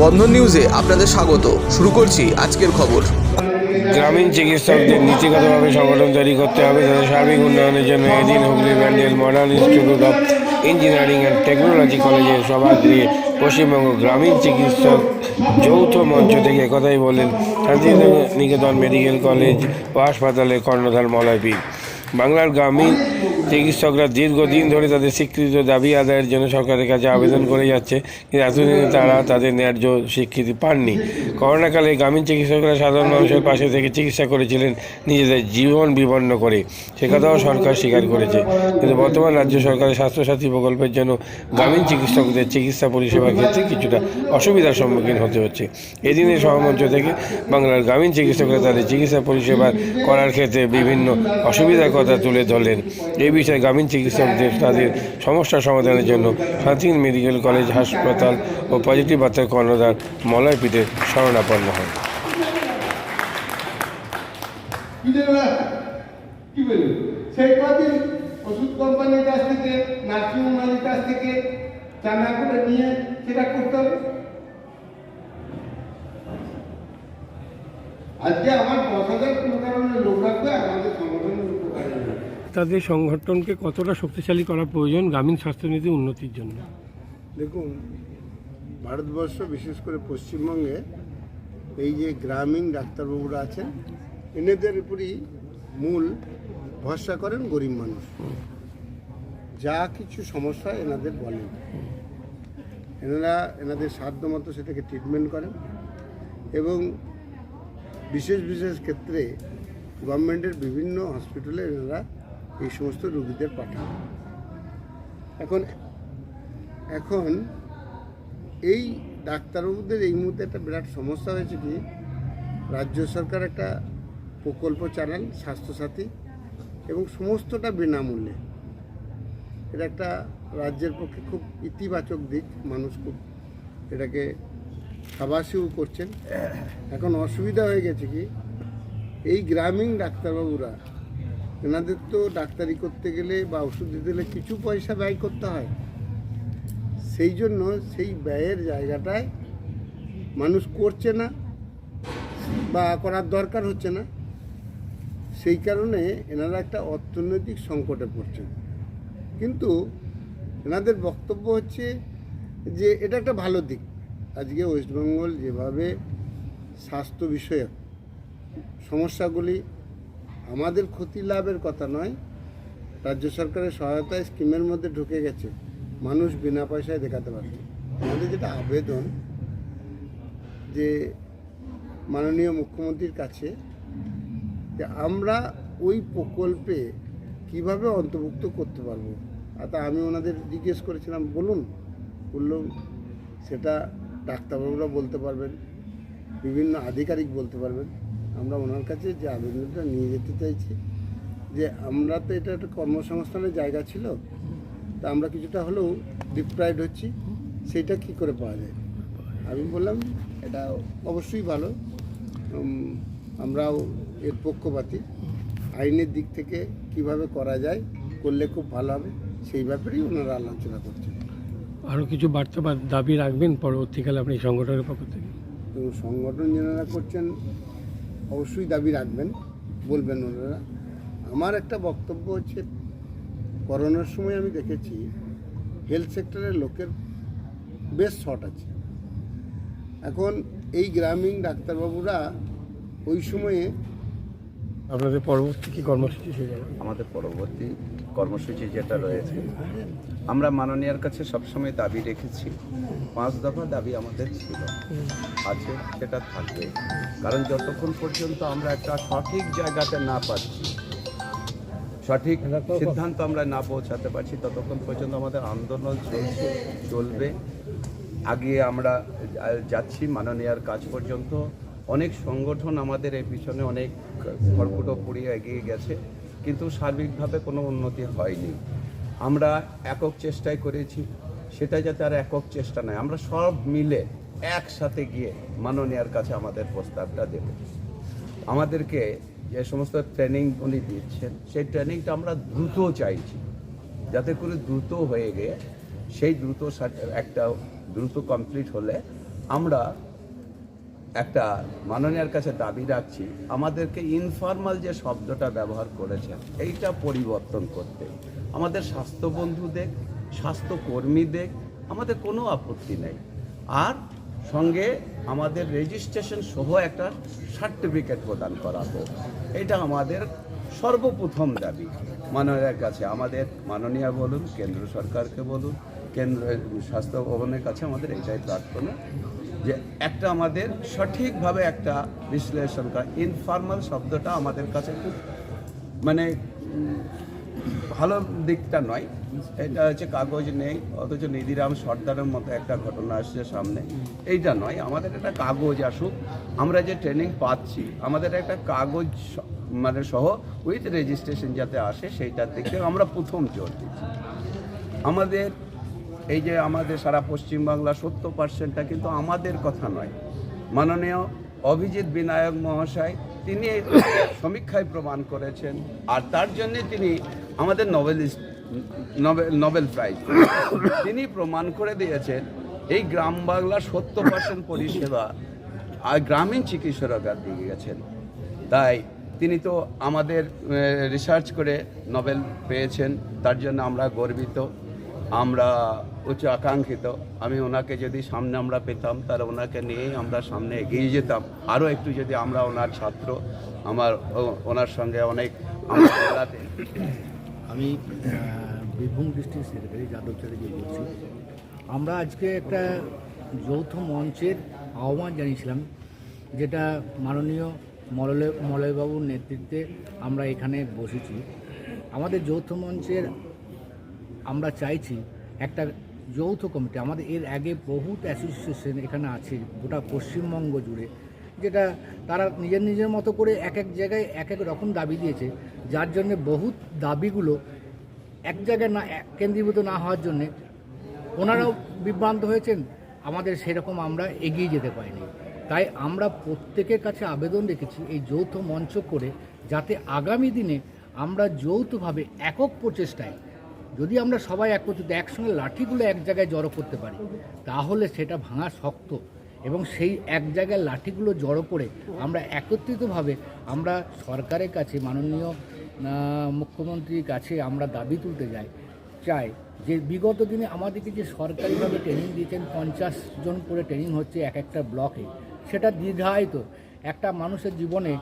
বন্ধন নিউজে আপনাদের স্বাগত। শুরু করছি আজকের খবর। গ্রামীণ চিকিৎসকদের নীতিগতভাবে সংগঠন তৈরি করতে হবে তাদের সার্বিক উন্নয়নের জন্য এদিন Hooghly Bandel modern institute of engineering and technology কলেজের সভাগৃহে পশ্চিমবঙ্গ গ্রামীণ চিকিৎসক যৌথ মঞ্চ থেকে একথাই বলেন শান্তিনিকেতন মেডিকেল কলেজ ও হাসপাতালের কর্ণধার মলয় পীর। বাংলার গ্রামীণ চিকিৎসকরা দীর্ঘদিন ধরে তাদের স্বীকৃত দাবি আদায়ের জন্য সরকারের কাছে আবেদন করে যাচ্ছে, কিন্তু এতদিনে তারা তাদের ন্যায্য স্বীকৃতি পাননি। করোনাকালে গ্রামীণ চিকিৎসকরা সাধারণ মানুষের পাশে থেকে চিকিৎসা করেছিলেন নিজেদের জীবন বিপন্ন করে। সে কথাও সরকার স্বীকার করেছে। কিন্তু বর্তমান রাজ্য সরকারের স্বাস্থ্যসাথী প্রকল্পের জন্য গ্রামীণ চিকিৎসকদের চিকিৎসা পরিষেবার ক্ষেত্রে কিছুটা অসুবিধার সম্মুখীন হতে হচ্ছে। এদিনের সহমঞ্চ থেকে বাংলার গ্রামীণ চিকিৎসকরা তাদের চিকিৎসা পরিষেবা করার ক্ষেত্রে বিভিন্ন অসুবিধার কথা তুলে ধরলেন। এ বিষয়ে গ্রামীণ চিকিৎসকদের তাদের সমস্যার সমাধানের জন্য শান্তিন মেডিকেল কলেজ, হাসপাতাল ও পজিটিভ বার্তার কর্ণধার মলয় পীঠের শরণাপন্ন হন। সেই কদিন ওষুধ কোম্পানির কাছ থেকে নার্সিংহোমের কাছ থেকে করে নিয়ে সেটা করতে হবে। আজকে আমার দশ হাজার কোনো কারণে লোক রাখবে আমাদের নেই। তাদের সংগঠনকে কতটা শক্তিশালী করা প্রয়োজন গ্রামীণ স্বাস্থ্যনীতি উন্নতির জন্য? দেখুন, ভারতবর্ষ বিশেষ করে পশ্চিমবঙ্গে এই যে গ্রামীণ ডাক্তারবাবুরা আছেন, এনাদের উপরই মূল ভরসা করেন গরিব মানুষ। যা কিছু সমস্যা এনাদের বলেন। এনারা এনাদের সাধ্য মতো সেটাকে ট্রিটমেন্ট করেন এবং বিশেষ বিশেষ ক্ষেত্রে গভর্নমেন্টের বিভিন্ন হসপিটালে এনারা এই সমস্ত রোগীদের পাঠান। এখন এখন এই ডাক্তারবাবুদের এই মুহূর্তে একটা বিরাট সমস্যা হয়েছে কি, রাজ্য সরকার একটা প্রকল্প চালান স্বাস্থ্যসাথী এবং সমস্তটা বিনামূল্যে। এটা একটা রাজ্যের পক্ষে খুব ইতিবাচক দিক, মানুষ খুব এটাকে সাবাসীও করছেন। এখন অসুবিধা হয়ে গেছে কি, এই গ্রামীণ ডাক্তারবাবুরা এনাদের তো ডাক্তারি করতে গেলে বা ওষুধ দিতে গেলে কিছু পয়সা ব্যয় করতে হয়। সেই জন্য সেই ব্যয়ের জায়গাটায় মানুষ করছে না বা করার দরকার হচ্ছে না। সেই কারণে এনারা একটা অর্থনৈতিক সংকটে পড়ছেন। কিন্তু এনাদের বক্তব্য হচ্ছে যে এটা একটা ভালো দিক। আজকে ওয়েস্টবেঙ্গল যেভাবে স্বাস্থ্য বিষয়ক সমস্যাগুলি আমাদের ক্ষতি লাভের কথা নয়। রাজ্য সরকারের সহায়তায় স্কিমের মধ্যে ঢুকে গেছে। মানুষ বিনা পয়সায় দেখাতে পারছে। আমাদের যেটা আবেদন, যে মাননীয় মুখ্যমন্ত্রীর কাছে, যে আমরা ওই প্রকল্পে কীভাবে অন্তর্ভুক্ত করতে পারব? আর আমি ওনাদের জিজ্ঞেস করেছিলাম, বলুন। বললাম সেটা ডাক্তারবাবুরা বলতে পারবেন, বিভিন্ন আধিকারিক বলতে পারবেন। আমরা ওনার কাছে যে আবেদনটা নিয়ে যেতে চাইছি যে আমরা তো এটা একটা কর্মসংস্থানের জায়গা ছিল তা আমরা কিছুটা হলেও ডিপ্রাইড হচ্ছি সেটা কি করে পাওয়া যায়? আমি বললাম এটা অবশ্যই ভালো। আমরাও এর পক্ষপাতী। আইনের দিক থেকে কীভাবে করা যায় করলে খুব ভালো হবে সেই ব্যাপারেই ওনারা আলোচনা করছেন। আরও কিছু বার্তা বা দাবি রাখবেন? পরবর্তীকালে আপনি সংগঠনের পক্ষ থেকে? তো সংগঠন যেনারা করছেন অবশ্যই দাবি রাখবেন বলবেন ওনারা। আমার একটা বক্তব্য হচ্ছে করোনার সময় আমি দেখেছি হেলথ সেক্টরের লোকের বেশ শর্ট আছে। এখন এই গ্রামীণ ডাক্তারবাবুরা ওই সময়ে আপনাদের পরবর্তী কি কর্মসূচি আমাদের পরবর্তী কর্মসূচি যেটা রয়েছে। আমরা মাননীয়ার কাছে সবসময় দাবি রেখেছি, পাঁচ দফা দাবি আমাদের ছিল, আছে সেটা থাকবে। কারণ যতক্ষণ পর্যন্ত আমরা একটা সঠিক জায়গাতে না পাচ্ছি সঠিক সিদ্ধান্ত আমরা না পৌঁছাতে পারছি, ততক্ষণ পর্যন্ত আমাদের আন্দোলন চলছে, চলবে। আগে আমরা যাচ্ছি মাননীয়ার কাজ পর্যন্ত। অনেক সংগঠন আমাদের এই পিছনে অনেক খড়কুটো পুড়িয়ে এগিয়ে গেছে। কিন্তু সার্বিকভাবে কোনো উন্নতি হয়নি। আমরা একক চেষ্টাই করেছি, সেটা যাতে আর একক চেষ্টা নয়। আমরা সব মিলে একসাথে গিয়ে মাননীয়ার কাছে আমাদের প্রস্তাবটা দেব। আমাদেরকে যে সমস্ত ট্রেনিং উনি দিচ্ছেন, সেই ট্রেনিংটা আমরা দ্রুত চাইছি। যাতে করে দ্রুত হয়ে গিয়ে সেই দ্রুত একটা দ্রুত কমপ্লিট হলে আমরা একটা মাননীয়ার কাছে দাবি রাখছি, আমাদেরকে ইনফর্মাল যে শব্দটা ব্যবহার করেছেন, এইটা পরিবর্তন করতে। আমাদের স্বাস্থ্য বন্ধু দেখ বন্ধুদের স্বাস্থ্যকর্মীদের আমাদের কোনো আপত্তি নেই। আর সঙ্গে আমাদের রেজিস্ট্রেশন সহ একটা সার্টিফিকেট প্রদান করা হোক এটা আমাদের সর্বপ্রথম দাবি। মাননীয়ার কাছে আমাদের, মাননীয়া বলুন, কেন্দ্র সরকারকে বলুন, কেন্দ্র, স্বাস্থ্য ভবনের কাছে আমাদের এটাই প্রার্থনা। যে একটা আমাদের সঠিকভাবে একটা বিশ্লেষণ করা ইনফর্মাল শব্দটা আমাদের কাছে খুব মানে ভালো দিকটা নয়। এটা হচ্ছে কাগজ নেই, অথচ নিধিরাম সর্দারের মতো একটা ঘটনা আসছে সামনে। এইটা নয়, আমাদের একটা কাগজ আসুক। আমরা যে ট্রেনিং পাচ্ছি, আমাদের একটা কাগজ মানে সহ উইথ রেজিস্ট্রেশন যাতে আসে, সেইটার দিকে আমরা প্রথম জোর দিচ্ছি। আমাদের এই যে আমাদের সারা পশ্চিমবাংলা সত্তর পার্সেন্টটা কিন্তু আমাদের কথা নয়। মাননীয় অভিজিৎ বিনায়ক মহাশয়, তিনি সমীক্ষায় প্রমাণ করেছেন, আর তার জন্য তিনি আমাদের নোবেলিস্ট নোবেল নোবেল প্রাইজ তিনি প্রমাণ করে দিয়েছেন, এই গ্রাম বাংলার সত্তর পার্সেন্ট পরিষেবা আর গ্রামীণ চিকিৎসকরা দিয়ে গেছেন। তাই তিনি তো আমাদের রিসার্চ করে নোবেল পেয়েছেন, তার জন্য আমরা গর্বিত। আমরা উচ্চ আকাঙ্ক্ষিত। আমি ওনাকে যদি সামনে আমরা পেতাম, তাহলে ওনাকে নিয়েই আমরা সামনে এগিয়ে যেতাম। আরও একটু যদি আমরা ওনার ছাত্র, আমার ওনার সঙ্গে অনেক আমি বীরভূম ডিস্ট্রিক্ট সেক্রেটারি যাদব চ্যাটার্জি বলছি। আমরা আজকে একটা যৌথ মঞ্চের আহ্বান জানিয়েছিলাম, যেটা মাননীয় মলয়, মলয়বাবুর নেতৃত্বে আমরা এখানে বসেছি। আমাদের যৌথ মঞ্চের আমরা চাইছি একটা যৌথ কমিটি, আমাদের এর আগে বহুত অ্যাসোসিয়েশন এখানে আছে, গোটা পশ্চিমবঙ্গ জুড়ে, যেটা তারা নিজের নিজের মতো করে এক এক জায়গায় এক এক রকম দাবি দিয়েছে। যার জন্যে বহুত দাবিগুলো এক জায়গায় না কেন্দ্রীভূত না হওয়ার জন্যে ওনারাও বিভ্রান্ত হয়েছেন। আমাদের সেরকম আমরা এগিয়ে যেতে পারিনি। তাই আমরা প্রত্যেকের কাছে আবেদন রেখেছি এই যৌথ মঞ্চ করে, যাতে আগামী দিনে আমরা যৌথভাবে একক প্রচেষ্টায় যদি আমরা সবাই একত্রিত, একসঙ্গে লাঠিগুলো এক জায়গায় জড়ো করতে পারি, তাহলে সেটা ভাঙা শক্ত এবং সেই এক জায়গায় লাঠিগুলো জড়ো করে আমরা একত্রিতভাবে আমরা সরকারের কাছে, মাননীয় মুখ্যমন্ত্রীর কাছে আমরা দাবি তুলতে যাই, চাই যে বিগত দিনে আমাদেরকে যে সরকারিভাবে ট্রেনিং দিয়েছেন, পঞ্চাশ জন করে ট্রেনিং হচ্ছে এক একটা ব্লকে সেটা দীর্ঘায়িত। একটা মানুষের জীবনে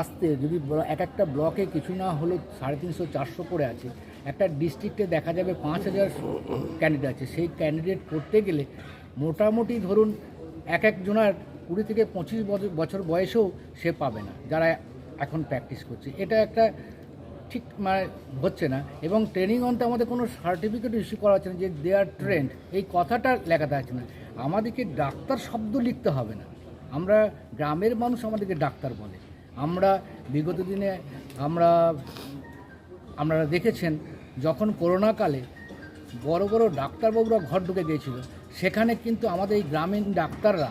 আসতে যদি এক একটা ব্লকে কিছু না হলেও সাড়ে তিনশো, চারশো করে আছে, একটা ডিস্ট্রিক্টে দেখা যাবে পাঁচ হাজার ক্যান্ডিডেট আছে। সেই ক্যান্ডিডেট করতে গেলে মোটামুটি ধরুন এক একজনার কুড়ি থেকে পঁচিশ বছর বয়সেও সে পাবে না, যারা এখন প্র্যাকটিস করছে। এটা একটা ঠিক মানে হচ্ছে না। এবং ট্রেনিং অন্তে আমাদের কোনো সার্টিফিকেট ইস্যু করা হচ্ছে না যে দে আর ট্রেন্ড এই কথাটা লেখাতে আছে না। আমাদেরকে ডাক্তার শব্দ লিখতে হবে না। আমরা গ্রামের মানুষ আমাদেরকে ডাক্তার বলে। আমরা বিগত দিনে আমরা, আপনারা দেখেছেন, যখন করোনাকালে বড় বড় ডাক্তারবাবুরা ঘর ঢুকে গিয়েছিল, সেখানে কিন্তু আমাদের এই গ্রামীণ ডাক্তাররা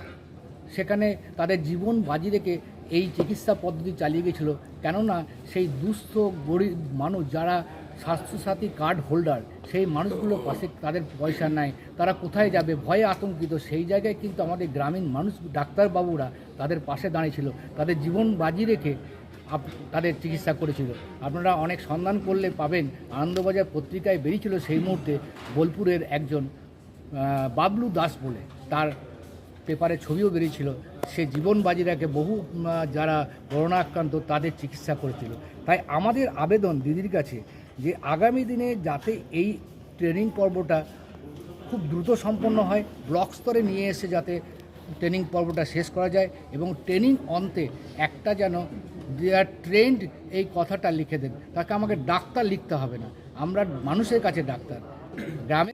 সেখানে তাদের জীবন বাজি রেখে এই চিকিৎসা পদ্ধতি চালিয়ে গেছিল কেননা সেই দুস্থ, গরিব মানুষ যারা স্বাস্থ্যসাথী কার্ড হোল্ডার, সেই মানুষগুলো পাশে তাদের পয়সা নাই, তারা কোথায় যাবে? ভয়ে আতঙ্কিত। সেই জায়গায় কিন্তু আমাদের গ্রামীণ মানুষ, ডাক্তারবাবুরা তাদের পাশে দাঁড়িয়েছিল, তাদের জীবন বাজি রেখে আপ- তাদের চিকিৎসা করেছিল। আপনারা অনেক সন্ধান করলে পাবেন, আনন্দবাজার পত্রিকায় বেরিয়েছিল সেই মুহূর্তে বোলপুরের একজন বাবলু দাস বলে। তার পেপারে ছবিও বেরিয়েছিল। সে জীবন বাজি রেখে বহু যারা করোনা আক্রান্ত তাদের চিকিৎসা করেছিল। তাই আমাদের আবেদন দিদির কাছে যে আগামী দিনে যাতে এই ট্রেনিং পর্বটা খুব দ্রুত সম্পন্ন হয়, ব্লক স্তরে নিয়ে এসে যাতে ট্রেনিং পর্বটা শেষ করা যায় এবং ট্রেনিং অন্তে একটা যেন দে আর ট্রেন্ড এই কথাটা লিখে দেন। তাকে আমাকে ডাক্তার লিখতে হবে না। আমরা মানুষের কাছে ডাক্তার। গ্রামে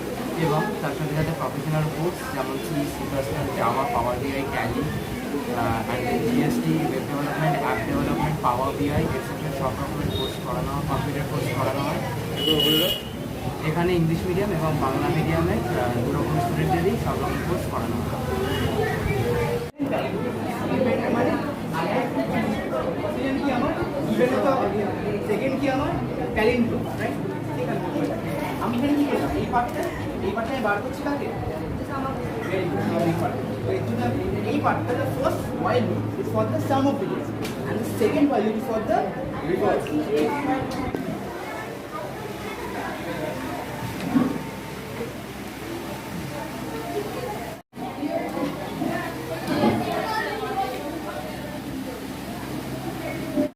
এবং তার সাথে সাথে প্রফেশনাল কোর্স যেমন C C plus plus Java power BI and GST web development app development power BI এসেসের সব রকমের কোর্স করানো হয় কম্পিউটার কোর্স করানো হয়। এখানে ইংলিশ মিডিয়াম এবং বাংলা মিডিয়ামে দু রকম স্টুডেন্টদেরই সব রকম কোর্স করানো হয়। সেকেন্ড কি আমার? ট্যালেন্ট রাইট আমি এখানে কি করলাম এই পার্টটা এই পার্টটা বার করছি কাকে এই পার্টটা for the sum of digits and the second while loop is for the reverse